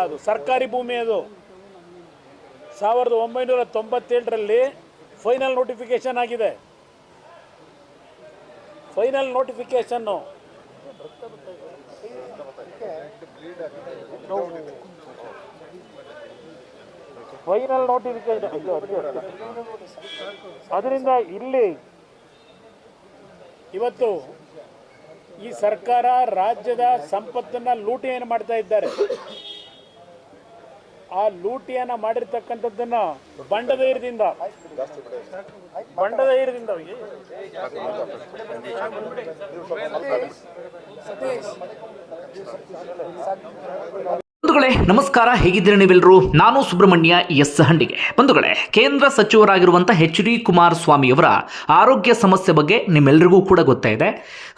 ಅದು ಸರ್ಕಾರಿ ಭೂಮಿ ಅದು. ಸಾವಿರದ ಒಂಬೈನೂರ ತೊಂಬತ್ತೇಳರಲ್ಲಿ ಫೈನಲ್ ನೋಟಿಫಿಕೇಶನ್ ಆಗಿದೆ. ಫೈನಲ್ ನೋಟಿಫಿಕೇಶನ್ನು ಫೈನಲ್ ನೋಟಿಫಿಕೇಶನ್ ಅದರಿಂದ ಇಲ್ಲಿ ಇವತ್ತು ಈ ಸರ್ಕಾರ ರಾಜ್ಯದ ಸಂಪತ್ತನ್ನ ಏನು ಮಾಡ್ತಾ ಇದ್ದಾರೆ? ಆ ಲೂಟಿಯನ್ನ ಮಾಡಿರ್ತಕ್ಕಂಥದ್ದನ್ನ ಬಂಡಧೈರ್ಯದಿಂದ ಬಂಡಧೈರ್ಯದಿಂದ ಹೋಗಿ. ಬಂಧುಗಳೇ, ನಮಸ್ಕಾರ. ಹೇಗಿದ್ದೀರಿ ನೀವೆಲ್ಲರೂ? ನಾನು ಸುಬ್ರಹ್ಮಣ್ಯ ಎಸ್ ಹಂಡಿಗೆ. ಬಂಧುಗಳೇ, ಕೇಂದ್ರ ಸಚಿವರಾಗಿರುವಂಥ ಎಚ್ ಡಿ ಕುಮಾರಸ್ವಾಮಿಯವರ ಆರೋಗ್ಯ ಸಮಸ್ಯೆ ಬಗ್ಗೆ ನಿಮ್ಮೆಲ್ಲರಿಗೂ ಕೂಡ ಗೊತ್ತಾಯಿದೆ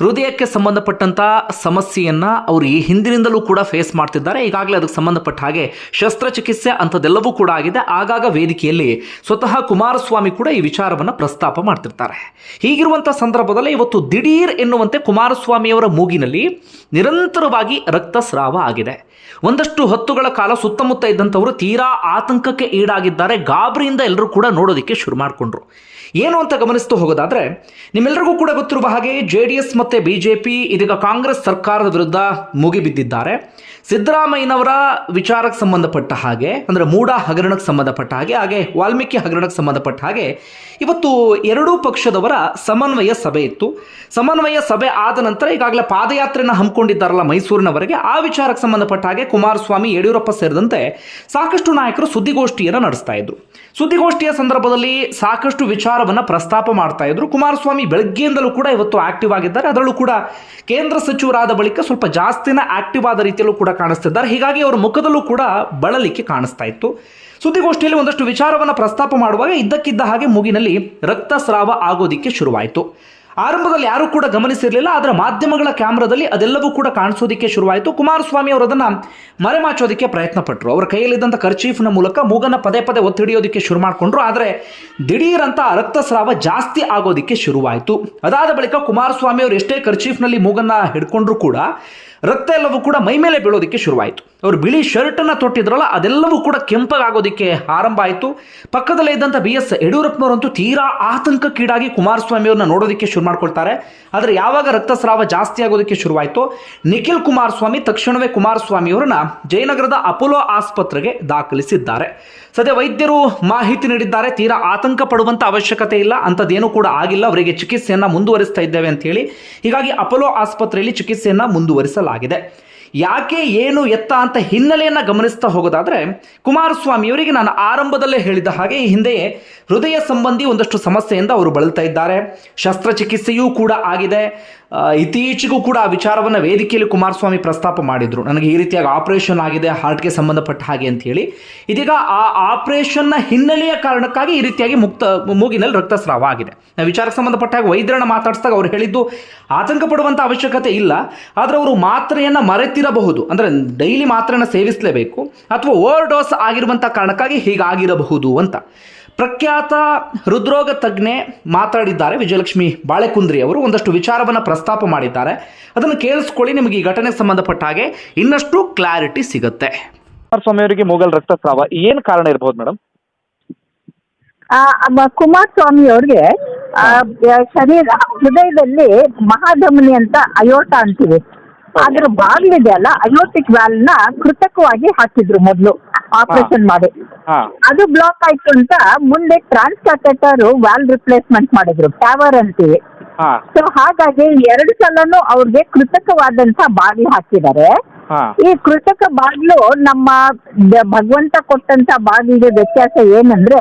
ಹೃದಯಕ್ಕೆ ಸಂಬಂಧಪಟ್ಟಂಥ ಸಮಸ್ಯೆಯನ್ನು ಅವರು ಈ ಹಿಂದಿನಿಂದಲೂ ಕೂಡ ಫೇಸ್ ಮಾಡ್ತಿದ್ದಾರೆ. ಈಗಾಗಲೇ ಅದಕ್ಕೆ ಸಂಬಂಧಪಟ್ಟ ಹಾಗೆ ಶಸ್ತ್ರಚಿಕಿತ್ಸೆ ಅಂಥದ್ದೆಲ್ಲವೂ ಕೂಡ ಆಗಿದೆ. ಆಗಾಗ ವೇದಿಕೆಯಲ್ಲಿ ಸ್ವತಃ ಕುಮಾರಸ್ವಾಮಿ ಕೂಡ ಈ ವಿಚಾರವನ್ನು ಪ್ರಸ್ತಾಪ ಮಾಡ್ತಿರ್ತಾರೆ. ಹೀಗಿರುವಂಥ ಸಂದರ್ಭದಲ್ಲಿ ಇವತ್ತು ದಿಢೀರ್ ಎನ್ನುವಂತೆ ಕುಮಾರಸ್ವಾಮಿಯವರ ಮೂಗಿನಲ್ಲಿ ನಿರಂತರವಾಗಿ ರಕ್ತಸ್ರಾವ ಆಗಿದೆ. ಒಂದಷ್ಟು ಹೊತ್ತುಗಳ ಕಾಲ ಸುತ್ತಮುತ್ತ ಇದ್ದಂಥವರು ತೀರಾ ಆತಂಕಕ್ಕೆ ಈಡಾಗಿದ್ದಾರೆ. ಗಾಬರಿಯಿಂದ ಎಲ್ಲರೂ ಕೂಡ ನೋಡೋದಕ್ಕೆ ಶುರು ಮಾಡಿಕೊಂಡ್ರು. ಏನು ಅಂತ ಗಮನಿಸ್ತು ಹೋಗೋದಾದ್ರೆ ನಿಮ್ಮೆಲ್ಲರಿಗೂ ಕೂಡ ಗೊತ್ತಿರುವ ಹಾಗೆ ಜೆ ಡಿ ಎಸ್ ಮತ್ತು ಬಿ ಇದೀಗ ಕಾಂಗ್ರೆಸ್ ಸರ್ಕಾರದ ವಿರುದ್ಧ ಮುಗಿಬಿದ್ದಿದ್ದಾರೆ. ಸಿದ್ದರಾಮಯ್ಯನವರ ವಿಚಾರಕ್ಕೆ ಸಂಬಂಧಪಟ್ಟ ಹಾಗೆ, ಅಂದರೆ ಮೂಡ ಹಗರಣಕ್ಕೆ ಸಂಬಂಧಪಟ್ಟ ಹಾಗೆ ಹಾಗೆ ವಾಲ್ಮೀಕಿ ಹಗರಣಕ್ಕೆ ಸಂಬಂಧಪಟ್ಟ ಹಾಗೆ, ಇವತ್ತು ಎರಡೂ ಪಕ್ಷದವರ ಸಮನ್ವಯ ಸಭೆ ಇತ್ತು. ಸಮನ್ವಯ ಸಭೆ ಆದ ನಂತರ ಈಗಾಗಲೇ ಪಾದಯಾತ್ರೆಯನ್ನು ಹಮ್ಮಿಕೊಂಡಿದ್ದಾರಲ್ಲ ಮೈಸೂರಿನವರೆಗೆ, ಆ ವಿಚಾರಕ್ಕೆ ಸಂಬಂಧಪಟ್ಟ ಹಾಗೆ ಕುಮಾರಸ್ವಾಮಿ, ಯಡಿಯೂರಪ್ಪ ಸೇರಿದಂತೆ ಸಾಕಷ್ಟು ನಾಯಕರು ಸುದ್ದಿಗೋಷ್ಠಿಯನ್ನು ನಡೆಸ್ತಾ ಇದ್ರು. ಸುದ್ದಿಗೋಷ್ಠಿಯ ಸಂದರ್ಭದಲ್ಲಿ ಸಾಕಷ್ಟು ವಿಚಾರವನ್ನು ಪ್ರಸ್ತಾಪ ಮಾಡ್ತಾ ಇದ್ರು. ಕುಮಾರಸ್ವಾಮಿ ಬೆಳಗ್ಗೆಯಿಂದಲೂ ಕೂಡ ಇವತ್ತು ಆಕ್ಟಿವ್ ಆಗಿದ್ದಾರೆ. ಅದರಲ್ಲೂ ಕೂಡ ಕೇಂದ್ರ ಸಚಿವರಾದ ಬಳಿಕ ಸ್ವಲ್ಪ ಜಾಸ್ತಿನ ಆಕ್ಟಿವ್ ಆದ ರೀತಿಯಲ್ಲೂ ಕೂಡ ಕಾಣಿಸ್ತಿದ್ದಾರೆ. ಹೀಗಾಗಿ ಅವರ ಮುಖದಲ್ಲೂ ಕೂಡ ಬಳಲಿಕ್ಕೆ ಕಾಣಿಸ್ತಾ ಇತ್ತು. ಸುದ್ದಿಗೋಷ್ಠಿಯಲ್ಲಿ ಒಂದಷ್ಟು ವಿಚಾರವನ್ನು ಪ್ರಸ್ತಾಪ ಮಾಡುವಾಗ ಇದ್ದಕ್ಕಿದ್ದ ಹಾಗೆ ಮೂಗಿನಲ್ಲಿ ರಕ್ತಸ್ರಾವ ಆಗೋದಿಕ್ಕೆ ಶುರುವಾಯಿತು. ಆರಂಭದಲ್ಲಿ ಯಾರೂ ಕೂಡ ಗಮನಿಸಿರಲಿಲ್ಲ, ಆದರೆ ಮಾಧ್ಯಮಗಳ ಕ್ಯಾಮ್ರಾದಲ್ಲಿ ಅದೆಲ್ಲವೂ ಕೂಡ ಕಾಣಿಸೋದಿಕ್ಕೆ ಶುರುವಾಯಿತು. ಕುಮಾರಸ್ವಾಮಿ ಅವರು ಅದನ್ನು ಮರೆಮಾಚೋದಕ್ಕೆ ಪ್ರಯತ್ನ ಪಟ್ಟರು ಅವರ ಕೈಯಲ್ಲಿದ್ದಂಥ ಕರ್ಚೀಫ್ನ ಮೂಲಕ ಮೂಗನ್ನು ಪದೇ ಪದೇ ಒತ್ತಿ ಹಿಡಿಯೋದಕ್ಕೆ ಶುರು ಮಾಡಿಕೊಂಡ್ರು. ಆದರೆ ದಿಢೀರಂತ ರಕ್ತಸ್ರಾವ ಜಾಸ್ತಿ ಆಗೋದಿಕ್ಕೆ ಶುರುವಾಯಿತು. ಅದಾದ ಬಳಿಕ ಕುಮಾರಸ್ವಾಮಿ ಅವರು ಎಷ್ಟೇ ಕರ್ಚೀಫ್ನಲ್ಲಿ ಮೂಗನ್ನು ಹಿಡ್ಕೊಂಡ್ರು ಕೂಡ ರಕ್ತ ಎಲ್ಲವೂ ಕೂಡ ಮೈ ಮೇಲೆ ಬೀಳೋದಕ್ಕೆ ಶುರುವಾಯಿತು. ಅವರು ಬಿಳಿ ಶರ್ಟನ್ನು ತೊಟ್ಟಿದ್ರಲ್ಲ, ಅದೆಲ್ಲವೂ ಕೂಡ ಕೆಂಪಗಾಗೋದಕ್ಕೆ ಆರಂಭ ಆಯಿತು. ಪಕ್ಕದಲ್ಲೇ ಇದ್ದಂಥ ಬಿ ಎಸ್ ಯಡಿಯೂರಪ್ಪನವರಂತೂ ತೀರಾ ಆತಂಕಕ್ಕೀಡಾಗಿ ಕುಮಾರಸ್ವಾಮಿ ಅವ್ರನ್ನ ನೋಡೋದಕ್ಕೆ ಶುರು ಮಾಡ್ಕೊಳ್ತಾರೆ. ಆದರೆ ಯಾವಾಗ ರಕ್ತಸ್ರಾವ ಜಾಸ್ತಿ ಆಗೋದಕ್ಕೆ ಶುರುವಾಯಿತು, ನಿಖಿಲ್ ಕುಮಾರಸ್ವಾಮಿ, ತಕ್ಷಣವೇ ಕುಮಾರಸ್ವಾಮಿ ಅವರನ್ನ ಜಯನಗರದ ಅಪೋಲೋ ಆಸ್ಪತ್ರೆಗೆ ದಾಖಲಿಸಿದ್ದಾರೆ. ಸದ್ಯ ವೈದ್ಯರು ಮಾಹಿತಿ ನೀಡಿದ್ದಾರೆ, ತೀರಾ ಆತಂಕ ಪಡುವಂಥ ಅವಶ್ಯಕತೆ ಇಲ್ಲ, ಅಂಥದ್ದೇನೂ ಕೂಡ ಆಗಿಲ್ಲ, ಅವರಿಗೆ ಚಿಕಿತ್ಸೆಯನ್ನು ಮುಂದುವರಿಸ್ತಾ ಇದ್ದೇವೆ ಅಂತ ಹೇಳಿ. ಹೀಗಾಗಿ ಅಪೋಲೋ ಆಸ್ಪತ್ರೆಯಲ್ಲಿ ಚಿಕಿತ್ಸೆಯನ್ನು ಮುಂದುವರಿಸಲಾಗಿದೆ. ಯಾಕೆ ಏನು ಎತ್ತ ಅಂತ ಹಿನ್ನೆಲೆಯನ್ನು ಗಮನಿಸ್ತಾ ಹೋಗೋದಾದರೆ ಕುಮಾರಸ್ವಾಮಿಯವರಿಗೆ ನಾನು ಆರಂಭದಲ್ಲೇ ಹೇಳಿದ ಹಾಗೆ ಈ ಹಿಂದೆಯೇ ಹೃದಯ ಸಂಬಂಧಿ ಒಂದಷ್ಟು ಸಮಸ್ಯೆಯಿಂದ ಅವರು ಬಳಲ್ತಾ ಇದ್ದಾರೆ. ಶಸ್ತ್ರಚಿಕಿತ್ಸೆಯೂ ಕೂಡ ಆಗಿದೆ. ಇತ್ತೀಚೆಗೂ ಕೂಡ ಆ ವಿಚಾರವನ್ನು ವೇದಿಕೆಯಲ್ಲಿ ಕುಮಾರಸ್ವಾಮಿ ಪ್ರಸ್ತಾಪ ಮಾಡಿದರು. ನನಗೆ ಈ ರೀತಿಯಾಗಿ ಆಪರೇಷನ್ ಆಗಿದೆ, ಹಾರ್ಟ್ಗೆ ಸಂಬಂಧಪಟ್ಟ ಹಾಗೆ ಅಂತ ಹೇಳಿ. ಇದೀಗ ಆ ಆಪರೇಷನ್ನ ಹಿನ್ನೆಲೆಯ ಕಾರಣಕ್ಕಾಗಿ ಈ ರೀತಿಯಾಗಿ ಮುಕ್ತ ಮೂಗಿನಲ್ಲಿ ರಕ್ತಸ್ರಾವ ಆಗಿದೆ. ನಾವು ವಿಚಾರಕ್ಕೆ ಸಂಬಂಧಪಟ್ಟ ಹಾಗೆ ವೈದ್ಯರನ್ನ ಮಾತಾಡಿಸಿದಾಗ ಅವ್ರು ಹೇಳಿದ್ದು ಆತಂಕ ಪಡುವಂಥ ಅವಶ್ಯಕತೆ ಇಲ್ಲ. ಆದರೆ ಅವರು ಮಾತ್ರೆಯನ್ನು ಮರೆತಿರಬಹುದು ಅಂದರೆ ಡೈಲಿ ಮಾತ್ರನ ಸೇವಿಸಲೇಬೇಕು ಅಥವಾ ಓವರ್ ಡೋಸ್ ಆಗಿರುವಂಥ ಕಾರಣಕ್ಕಾಗಿ ಹೀಗಾಗಿರಬಹುದು ಅಂತ. ಪ್ರಖ್ಯಾತ ಹೃದ್ರೋಗ ತಜ್ಞೆ ಮಾತಾಡಿದ್ದಾರೆ ವಿಜಯಲಕ್ಷ್ಮಿ ಬಾಳೆಕುಂದ್ರಿ ಅವರು. ಒಂದಷ್ಟು ವಿಚಾರವನ್ನು ಪ್ರಸ್ತಾಪ ಮಾಡಿದ್ದಾರೆ. ಅದನ್ನು ಕೇಳಿಸ್ಕೊಳ್ಳಿ ನಿಮಗೆ ಈ ಘಟನೆಗೆ ಸಂಬಂಧಪಟ್ಟ ಹಾಗೆ ಇನ್ನಷ್ಟು ಕ್ಲಾರಿಟಿ ಸಿಗುತ್ತೆ. ಕುಮಾರಸ್ವಾಮಿ ಮೊಘಲ್ ಮೂಗಲ್ ರಕ್ತಸ್ರಾವ ಏನು ಕಾರಣ ಇರಬಹುದು ಮೇಡಮ್ ಆ, ಸ್ವಾಮಿಯವ್ರಿಗೆ ಕುಮಾರಸ್ವಾಮಿ ಅವ್ರಿಗೆ ಶರೀರ ಹೃದಯದಲ್ಲಿ ಮಹಾಧಮನಿ ಅಂತ ಅಯೋಟ ಅಂತೀವಿ. ಅದ್ರ ಬಾಗಿಲಿದೆ ಅಲ್ಲ ಅಯೋಟಿಕ್ ವ್ಯಾಲ್ನ ಕೃತಕವಾಗಿ ಹಾಕಿದ್ರು ಮೊದಲು ಆಪರೇಷನ್ ಮಾಡಿ. ಅದು ಬ್ಲಾಕ್ ಆಯ್ತು ಅಂತ ಮುಂದೆ ಟ್ರಾನ್ಸ್ಕ್ಯಾಥೆಟರ್ ವ್ಯಾಲ್ ರಿಪ್ಲೇಸ್ಮೆಂಟ್ ಮಾಡಿದ್ರು ಟ್ಯಾವರ್ ಅಂತೀವಿ. ಸೊ ಹಾಗಾಗಿ ಎರಡು ಸಲನು ಅವ್ರಿಗೆ ಕೃತಕವಾದಂತ ಬಾಗಿಲು ಹಾಕಿದ್ದಾರೆ. ಈ ಕೃತಕ ಬಾಗಿಲು ನಮ್ಮ ಭಗವಂತ ಕೊಟ್ಟಂತ ಬಾಗಿಲಿಗೆ ವ್ಯತ್ಯಾಸ ಏನಂದ್ರೆ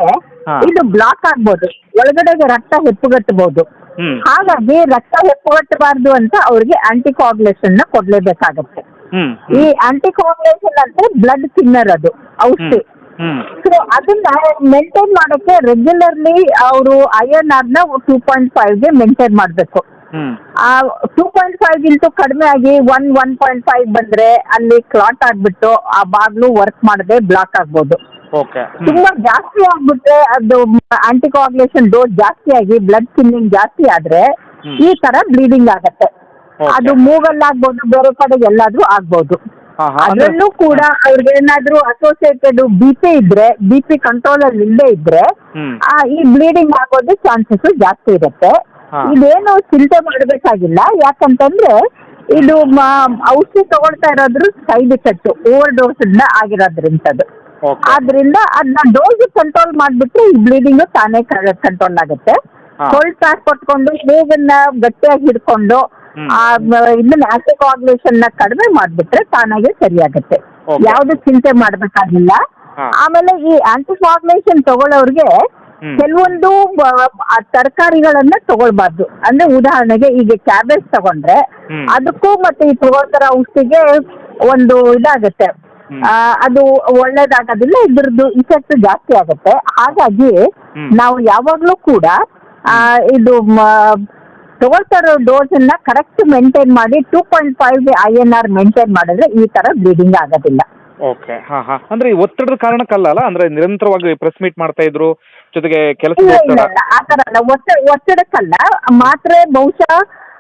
ಇದು ಬ್ಲಾಕ್ ಆಗ್ಬೋದು ಒಳಗಡೆಗೆ ರಕ್ತ ಹೆಪ್ಪುಗಟ್ಟಬಹುದು. ಹ್ಮ್. ಹಾಗಾಗಿ ರಕ್ತ ಹೆಪ್ಪುಗಟ್ಟಬಾರ್ದು ಅಂತ ಅವ್ರಿಗೆ ಆಂಟಿಕಾಗ್ಯುಲೇಷನ್ನ ಕೊಡ್ಲೇಬೇಕಾಗತ್ತೆ. ಹ್ಮ್ ಈ ಆಂಟಿಕಾಗ್ಯುಲೇಷನ್ ಅಂದ್ರೆ ಬ್ಲಡ್ ಥಿನ್ನರ್ ಅದು ಔಷಧಿ. ಹ್ಮ್ ಸೊ ಅದನ್ನ ಮೇಂಟೈನ್ ಮಾಡೋಕೆ ರೆಗ್ಯುಲರ್ಲಿ ಅವರು ಐಎನ್ ಆರ್ನ ಟೂ ಪಾಯಿಂಟ್ ಫೈವ್ಗೆ ಮೇಂಟೈನ್ ಮಾಡಬೇಕು. ಆ ಟೂ ಪಾಯಿಂಟ್ ಫೈವ್ ಇಂಟು ಕಡಿಮೆ ಆಗಿ ಒನ್ ಒನ್ ಪಾಯಿಂಟ್ ಫೈವ್ ಬಂದ್ರೆ ಅಲ್ಲಿ ಕ್ಲಾಟ್ ಆಗ್ಬಿಟ್ಟು ಆ ಬಾಗ್ಲು ವರ್ಕ್ ಮಾಡದೆ ಬ್ಲಾಕ್ ಆಗ್ಬೋದು. ಓಕೆ ತುಂಬಾ ಜಾಸ್ತಿ ಆಗ್ಬಿಟ್ರೆ ಅದು ಆಂಟಿಕೋಗ್ಯುಲೇಷನ್ ಡೋಸ್ ಜಾಸ್ತಿ ಆಗಿ ಬ್ಲಡ್ ಥಿನ್ನಿಂಗ್ ಜಾಸ್ತಿ ಆದ್ರೆ ಈ ತರ ಬ್ಲೀಡಿಂಗ್ ಆಗತ್ತೆ. ಅದು ಅದು ಮೂಗಲ್ಲಾಗ್ಬೋದು ಬೇರೆ ಕಡೆ ಎಲ್ಲಾದ್ರೂ ಆಗ್ಬೋದು. ಅದರಲ್ಲೂ ಕೂಡ ಅವ್ರಿಗೆ ಏನಾದ್ರೂ ಅಸೋಸಿಯೇಟೆಡ್ ಬಿ ಪಿ ಇದ್ರೆ ಬಿ ಪಿ ಕಂಟ್ರೋಲ್ ಅಲ್ಲಿ ಇಲ್ಲದೆ ಇದ್ರೆ ಆ, ಈ ಬ್ಲೀಡಿಂಗ್ ಆಗೋದು ಚಾನ್ಸಸ್ ಜಾಸ್ತಿ ಇರುತ್ತೆ. ಇದೇನು ಚಿಂತೆ ಮಾಡಬೇಕಾಗಿಲ್ಲ. ಯಾಕಂತಂದ್ರೆ ಇದು ಔಷಧಿ ತಗೊಳ್ತಾ ಇರೋದ್ರ ಸೈಡ್ ಎಫೆಕ್ಟ್ ಓವರ್ ಡೋಸ್ ಆಗಿರೋದ್ರಿಂದ ಆಗಿರೋದ್ರಿಂತದ್ದು ಆದ್ರಿಂದ ಅದನ್ನ ಡೋಸ್ ಕಂಟ್ರೋಲ್ ಮಾಡ್ಬಿಟ್ರೆ ಈ ಬ್ಲೀಡಿಂಗ್ ತಾನೇ ಕಂಟ್ರೋಲ್ ಆಗುತ್ತೆ ಹಾ. ಕೋಲ್ಡ್ ಪ್ಯಾಕ್ ಕೊಟ್ಕೊಂಡು ಬೇಗನ್ನ ಗಟ್ಟಿಯಾಗಿ ಹಿಡ್ಕೊಂಡು ಹ್ಮ್. ಆ ಇದನ್ನ ನ ಕಡಿಮೆ ಮಾಡ್ಬಿಟ್ರೆ ತಾನಾಗೆ ಸರಿಯಾಗುತ್ತೆ Okay. ಯಾವ್ದು ಚಿಂತೆ ಮಾಡ್ಬೇಕಾಗಿಲ್ಲ ಹಾ. ಆಮೇಲೆ ಈ ಆಂಟಿಕಾಗ್ಲೇಷನ್ ತಗೊಳ್ಳೋರ್ಗೆ ಹ್ಮ್. ಕೆಲವೊಂದು ಬ- ಆ ತರಕಾರಿಗಳನ್ನ ತಗೊಳ್ಬಾರ್ದು ಅಂದ್ರೆ ಉದಾಹರಣೆಗೆ ಈಗ ಕ್ಯಾಬೇಜ್ ತಗೊಂಡ್ರೆ ಹ್ಮ್. ಅದಕ್ಕೂ ಮತ್ತೆ ಈ ತಗೊಳ್ತಾರ ಔಷಧಿಗೆ ಒಂದು ಇದಾಗುತ್ತೆ ಅದು ಒಳ್ಳೇದಾಗೋದಿಲ್ಲ ಇದ್ರದ್ದು ಇಫೆಕ್ಟ್ ಜಾಸ್ತಿ ಆಗುತ್ತೆ. ಹಾಗಾಗಿ ನಾವು ಯಾವಾಗಲೂ ಕೂಡ ಇದು ತಗೊಳ್ತಾ ಇರೋ ಡೋಸನ್ನ ಕರೆಕ್ಟ್ ಮೇಂಟೈನ್ ಮಾಡಿ two point five I N R maintain ಮಾಡಿದ್ರೆ ಈ ತರ ಬ್ಲೀಡಿಂಗ್ ಆಗೋದಿಲ್ಲ. ಓಕೆ ಹಾ ಹಾ. ಅಂದ್ರೆ ಈ ಒತ್ತಡದ ಕಾರಣಕ್ಕಲ್ಲ ಅಲ್ಲ? ಅಂದ್ರೆ ನಿರಂತರವಾಗಿ ಪ್ರೆಸ್ ಮೀಟ್ ಮಾಡ್ತಾ ಇದ್ರು ಜೊತೆಗೆ ಕೆಲಸ ಒತ್ತಡಕ್ಕಲ್ಲ. ಮಾತ್ರೆ ಬಹುಶಃ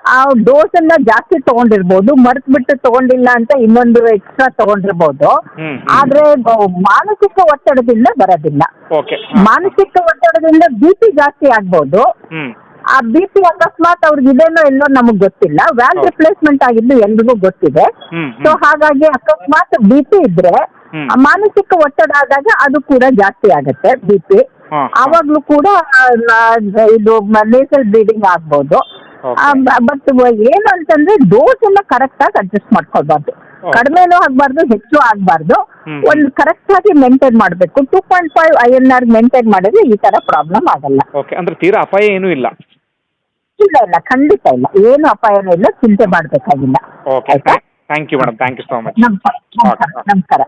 ಆ ಡೋಸ್ ಅನ್ನ ಜಾಸ್ತಿ ತಗೊಂಡಿರ್ಬೋದು ಮರ್ತ್ ಬಿಟ್ಟು ತಗೊಂಡಿಲ್ಲ ಅಂತ ಇನ್ನೊಂದು ಎಕ್ಸ್ಟ್ರಾ ತಗೊಂಡಿರ್ಬೋದು ಹ್ಮ್, ಹ್ಮ್. ಆದ್ರೆ ಬ- ಮಾನಸಿಕ ಒತ್ತಡದಿಂದ ಬರೋದಿಲ್ಲ ಓಕೆ ಮಾನಸಿಕ ಒತ್ತಡದಿಂದ ಬಿ ಪಿ ಜಾಸ್ತಿ ಆಗ್ಬೋದು ಹ್ಮ್ ಆ ಬಿ ಪಿ ಅಕಸ್ಮಾತ್ ಅವ್ರಿಗೆ ಇದೇನೋ ಎಲ್ಲೋ ನಮಗೆ ಗೊತ್ತಿಲ್ಲ ಹೌದು. ರಿಪ್ಲೇಸ್ಮೆಂಟ್ ಆಗಿದ್ದು ಎಲ್ರಿಗೂ ಗೊತ್ತಿದೆ ಹ್ಮ್ ಸೊ ಹ್ಮ್ ಹಾಗಾಗಿ ಅಕಸ್ಮಾತ್ ಬಿ ಪಿ ಇದ್ರೆ ಹ್ಮ್. ಆ ಮಾನಸಿಕ ಒತ್ತಡ ಆದಾಗ ಅದು ಕೂಡ ಜಾಸ್ತಿ ಆಗುತ್ತೆ ಬಿ ಪಿ ಹಾ, ಹಾ. ಆವಾಗ್ಲೂ ಕೂಡ ಆ, ನ- ಇದು ನೇಸಲ್ ಬ್ಲೀಡಿಂಗ್ ಆಗ್ಬೋದು. ಬಟ್ ಏನು ಅಂತಂದ್ರೆ ಡೋಸ್ ಎಲ್ಲ ಕರೆಕ್ಟ್ ಆಗಿ ಅಡ್ಜಸ್ಟ್ ಮಾಡ್ಕೊಳ್ಬಾರ್ದು. ಕಡಿಮೆನೂ ಆಗ್ಬಾರ್ದು ಹೆಚ್ಚು ಆಗ್ಬಾರ್ದು. ಒಂದು ಕರೆಕ್ಟ್ ಆಗಿ ಮೇಂಟೈನ್ ಮಾಡಬೇಕು. Two point five I N R maintain ಮಾಡಿದ್ರೆ ಈ ತರ ಪ್ರಾಬ್ಲಮ್ ಆಗಲ್ಲ. ಓಕೆ ಅಂದ್ರೆ ತೀರಾ ಅಪಾಯ ಏನೂ ಇಲ್ಲ? ಇಲ್ಲ ಇಲ್ಲ ಖಂಡಿತ ಇಲ್ಲ. ಏನು ಅಪಾಯ ಇಲ್ಲ ಚಿಂತೆ ಮಾಡಬೇಕಾಗಿಲ್ಲ. Okay thank you madam thank you so much ನಮಸ್ಕಾರ ನಮಸ್ಕಾರ.